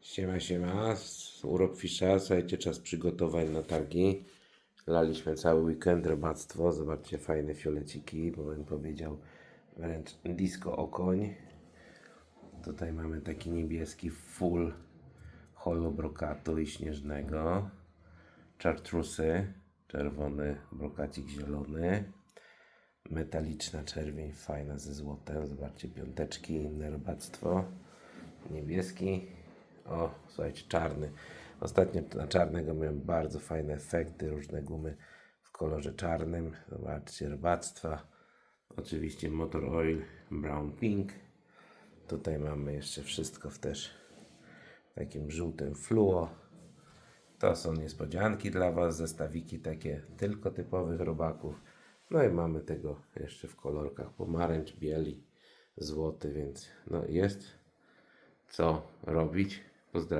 Siema, siema. Urok Fisza. Słuchajcie, czas przygotowań na targi. Laliśmy cały weekend robactwo. Zobaczcie, fajne fioleciki, bo bym powiedział wręcz disco okoń. Tutaj mamy taki niebieski full holo brokatu i śnieżnego. Czartrusy, czerwony brokacik zielony. Metaliczna czerwień, fajna ze złotem. Zobaczcie, piąteczki, inne robactwo. Niebieski. O, słuchajcie, czarny. Ostatnio na czarnego miałem bardzo fajne efekty, różne gumy w kolorze czarnym. Zobaczcie, robactwa. Oczywiście Motor Oil Brown Pink. Tutaj mamy jeszcze wszystko w też takim żółtym fluo. To są niespodzianki dla Was, zestawiki takie tylko typowych robaków. No i mamy tego jeszcze w kolorkach pomarańcz, bieli, złoty, więc no jest co robić. Поздравляю.